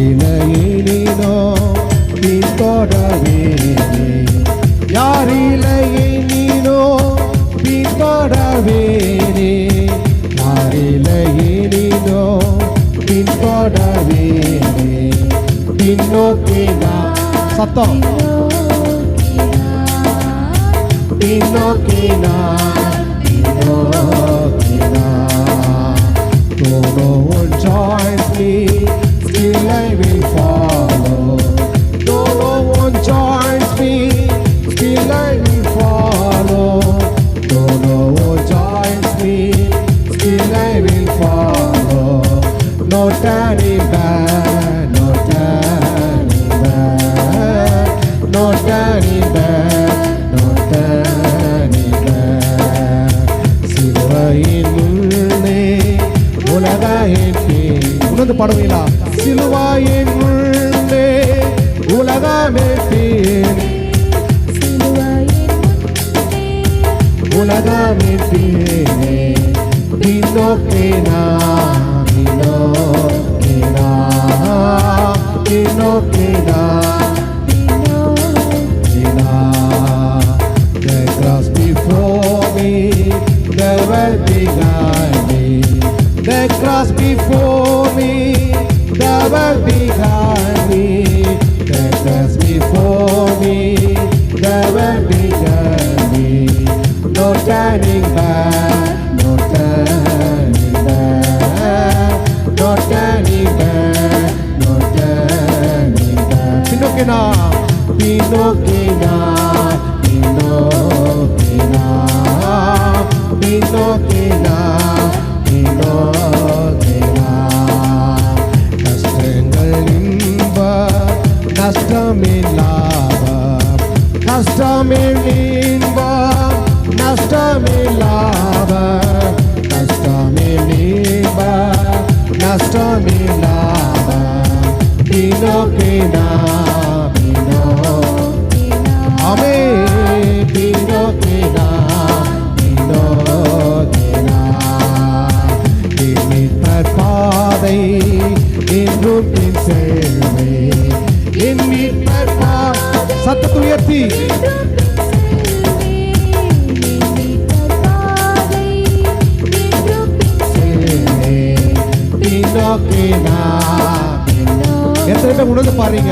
யாரிலையினோ பின்தொடர்வேனே யாரிலையினோ பின்தொடர்வேனே யாரிலையினோ பின்தொடர்வேனே பின்னோக்கி நான் சத்தம் பின்னோக்கி நான் பின்னோக்கி நான் back, no turning back. சிலுவையின் முன்னே உலகையின் உணர்ந்து பாடுவீங்களா சிலுவாயின் முன்னே உலகமே கீழ் உலகமே கீழே பின்னோக்கினா Cross before me, the world behind me. The cross before me, the world behind me. No turning back, எத்தனை பேர் உணர்ந்து பாருங்க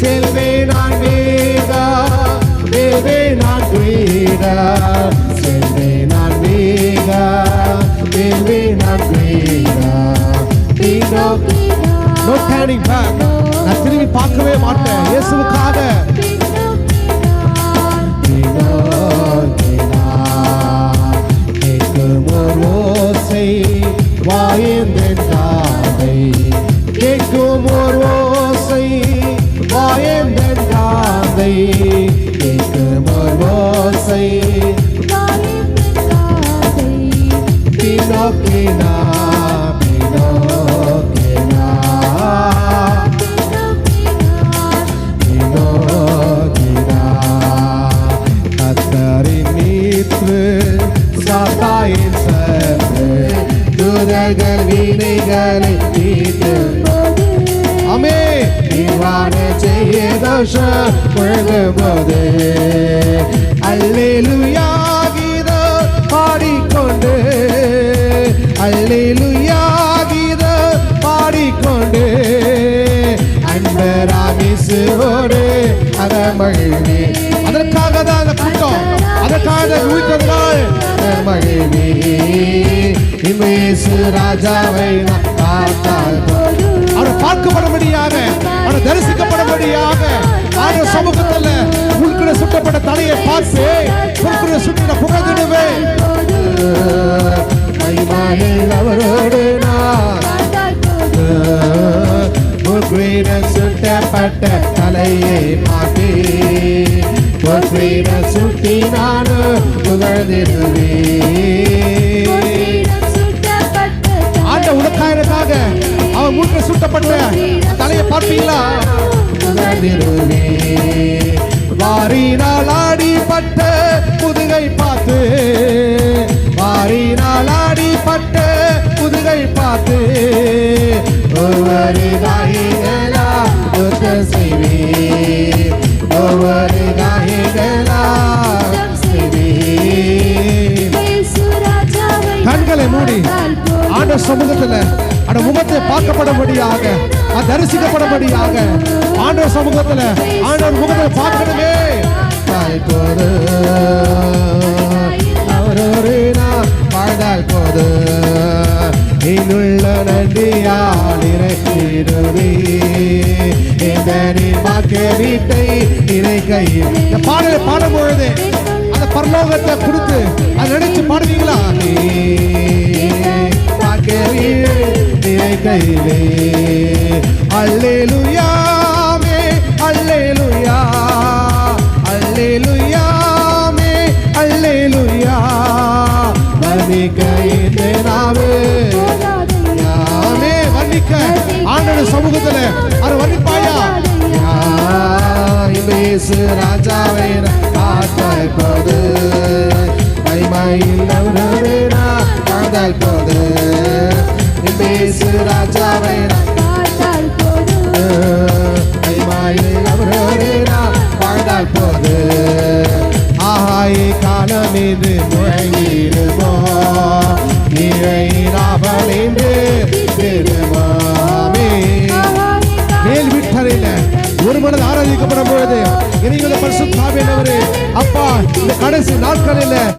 நேசரின் சீதா செய்வதின் வாசை பின்னோக்கினா கைகளை தட்டி செல்வே நான் வீர வெல்வே நான் வீர செல்வே நான் வீர வெல்வே நான் வீர செல்வே நான் வீர வெல்வே நான் வீர நோ டேர்னிங் பேக் நான் திரும்பி பார்க்கவே மாட்டேன். இயேசுவுக்காக. கேட்கும் ஒரு ஓசை வாயந்தன் தாதை கேட்கும் ஒரு முழுவது அல்லேலுயாகிதோ பாடிக்கொண்டு. அல்லேலுயாகிதோ பாடிக்கொண்டு. அன்பராமிசுவோடு அதமகிழ்வே அதற்காக தான் அந்த கூட்டம் அதற்காக ஊய்த்ததால் மகிழ்வே. இமேசு ராஜாவை நான் சமூகத்தில் உள்குற சுட்டப்பட்ட தலையை பார்த்து உள்குற சுட்டின புகழ்ந்திடுவேன் அவரோடு நான். சுட்டப்பட்ட தலையை பார்த்து உள்குற சுட்டி நான் புகழ்ந்திடுவேன். ஆண்ட உனக்காக அவன் மூட்டை சுட்டப்பட்ட தலையை பார்ப்பீங்களா? உணர்ந்திருவே வாரினால் ஆடிப்பட்ட முதுகை பார்த்து வாரினால் ஆடிப்பட்ட முதுகை பார்த்து ஒவ்வொரு காய்களா செய்வே ஒவ்வொரு காய்களா கண்களை மூடி ஆண்ட சமூகத்துல அந்த முகத்தை பார்க்கப்படும்படியாக தரிசிக்கப்படும்படியாக ஆண்டவர் சமூகத்துல ஆண்டவர் முகத்தை பார்க்கணுமே. தாய் போது அவரோடு நான் வாழ்ந்தால் போது இன்னுள்ள நன்றியால் இறைத்திடுவே இந்த வீட்டை இறை இந்த பாடலை பாடும் பொழுது அந்த பரலோகத்தை கொடுத்து அதை நினைச்சு பாடுவீங்களா? கையிலே அல்லேலுயாமே அல்லேலுயா. அல்லேலுயாமே அல்லேலுயா. வர்ணிக்க இந்த நாவு? யாமே வர்ணிக்க. ஆண்டவர் சமூகத்துல அதை வர்ணிப்பாயா? இயேசு ராஜாவை பார்த்தால் போது. மைமையில் நவரவேனா நான் போது. காலம் இது முழங்கிடுமோ இறை ராவல் என்று திருமாமே. மேல் வீட்டறையில ஒரு மனது ஆராதிக்கப்படும் பொழுது இறைவன பரிசுத்தாவியானவரே அப்பா இந்த கடைசி நாட்களில்